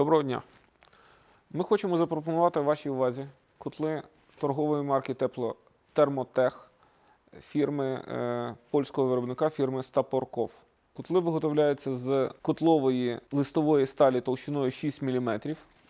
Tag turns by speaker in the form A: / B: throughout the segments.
A: Доброго дня. Ми хочемо запропонувати вашій увазі котли торгової марки Тепло Термотех фірми е, польського виробника фірми Стапорков. Котли виготовляються з котлової листової сталі товщиною 6 мм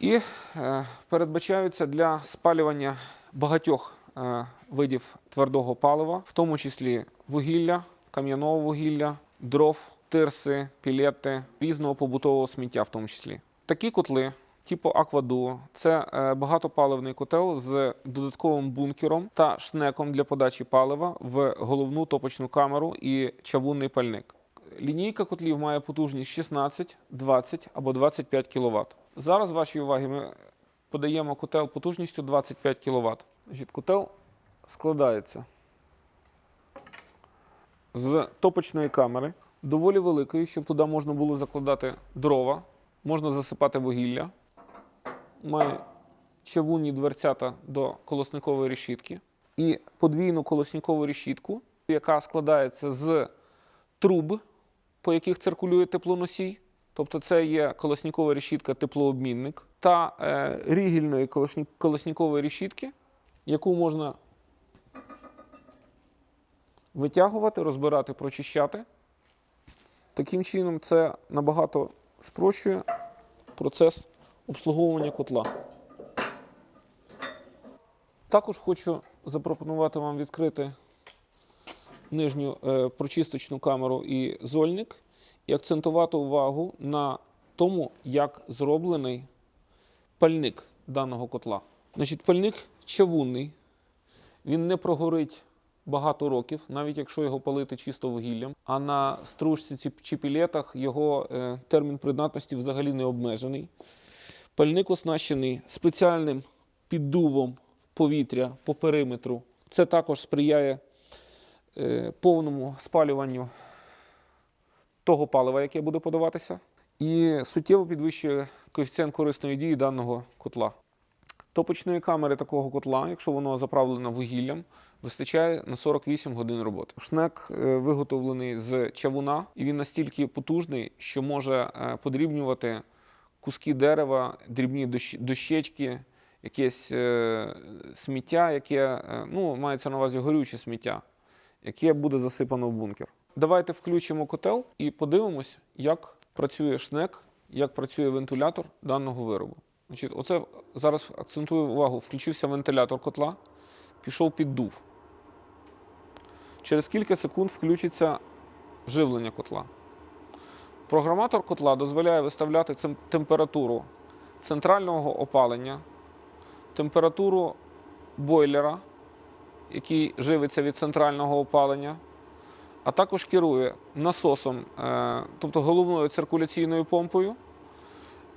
A: і е, передбачаються для спалювання багатьох е, видів твердого палива, в тому числі вугілля, кам'яного вугілля, дров, тирси, пілети, різного побутового сміття, в тому числі. Такі котли, типу Акваду, це е, багатопаливний котел з додатковим бункером та шнеком для подачі палива в головну топочну камеру і чавунний пальник. Лінійка котлів має потужність 16, 20 або 25 кВт. Зараз вашій увазі ми подаємо котел потужністю 25 кВт. Котел складається з топочної камери, доволі великої, щоб туди можна було закладати дрова, можна засипати вугілля. Має чавунні дверцята до колосникової решітки і подвійну колосникову решітку, яка складається з труб, по яких циркулює теплоносій. Тобто це є колоснікова решітка теплообмінник та е, рігільної колосні- колоснікової решітки, яку можна витягувати, розбирати, прочищати. Таким чином, це набагато спрощує процес обслуговування котла. Також хочу запропонувати вам відкрити нижню е, прочисточну камеру і зольник і акцентувати увагу на тому, як зроблений пальник даного котла. Значить, пальник чавунний, він не прогорить багато років, навіть якщо його палити чисто вугіллям. А на стружці чи пілетах його е, термін придатності взагалі не обмежений. Пальник оснащений спеціальним піддувом повітря по периметру. Це також сприяє е, повному спалюванню того палива, яке буде подаватися, і суттєво підвищує коефіцієнт корисної дії даного котла. Топочної камери такого котла, якщо воно заправлено вугіллям, вистачає на 48 годин роботи. Шнек е, виготовлений з чавуна, і він настільки потужний, що може е, подрібнювати куски дерева, дрібні дощечки, якесь е, сміття, яке ну, мається на увазі горюче сміття, яке буде засипано в бункер. Давайте включимо котел і подивимось, як працює шнек, як працює вентилятор даного виробу. Значить, оце зараз акцентую увагу. Включився вентилятор котла, пішов піддув. Через кілька секунд включиться живлення котла. Програматор котла дозволяє виставляти температуру центрального опалення, температуру бойлера, який живиться від центрального опалення, а також керує насосом, е, тобто головною циркуляційною помпою,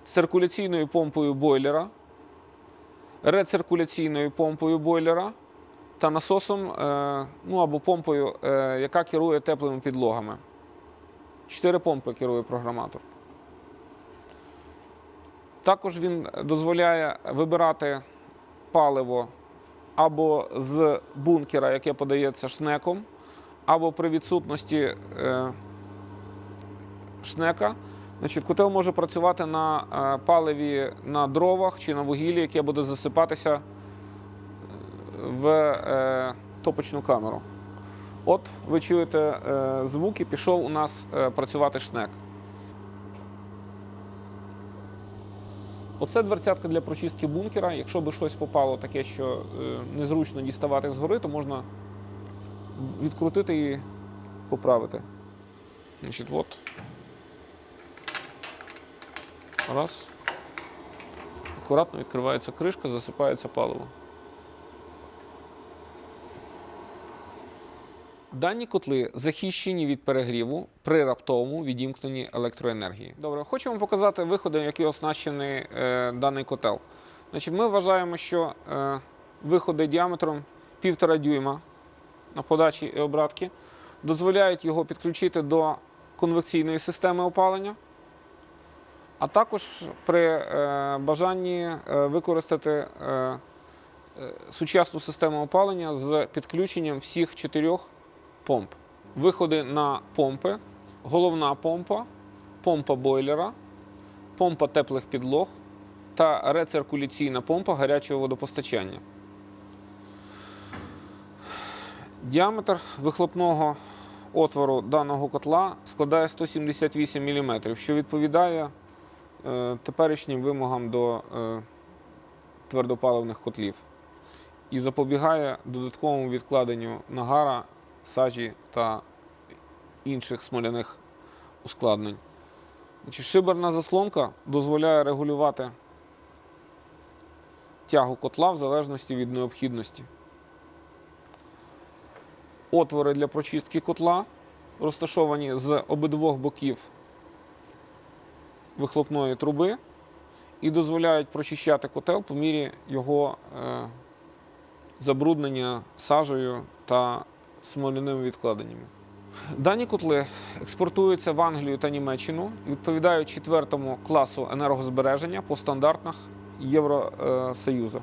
A: циркуляційною помпою бойлера, рециркуляційною помпою бойлера та насосом е, ну, або помпою, е, яка керує теплими підлогами. Чотири помпи керує програматор. Також він дозволяє вибирати паливо або з бункера, яке подається шнеком, або при відсутності е, шнека. Значить, котел може працювати на е, паливі на дровах чи на вугіллі, яке буде засипатися е, в е, топочну камеру. От ви чуєте е, звуки, пішов у нас працювати шнек. Оце дверцятка для прочистки бункера. Якщо би щось попало таке, що незручно діставати згори, то можна відкрутити і поправити. Значить, от. Раз. Акуратно відкривається кришка, засипається паливо. Дані котли захищені від перегріву при раптовому відімкненні електроенергії. Добре, хочу вам показати виходи, які оснащений е, даний котел. Значить, ми вважаємо, що е, виходи діаметром 1,5 дюйма на подачі і обратки дозволяють його підключити до конвекційної системи опалення, а також при е, бажанні е, використати е, сучасну систему опалення з підключенням всіх чотирьох помп. Виходи на помпи, головна помпа, помпа бойлера, помпа теплих підлог та рециркуляційна помпа гарячого водопостачання. Діаметр вихлопного отвору даного котла складає 178 мм, що відповідає теперішнім вимогам до е, твердопаливних котлів і запобігає додатковому відкладенню нагара, сажі та інших смоляних ускладнень. Шиберна заслонка дозволяє регулювати тягу котла в залежності від необхідності. Отвори для прочистки котла розташовані з обидвох боків вихлопної труби і дозволяють прочищати котел по мірі його е, забруднення сажею та смоляними відкладеннями. Дані котли експортуються в Англію та Німеччину, відповідають четвертому класу енергозбереження по стандартах Євросоюзу.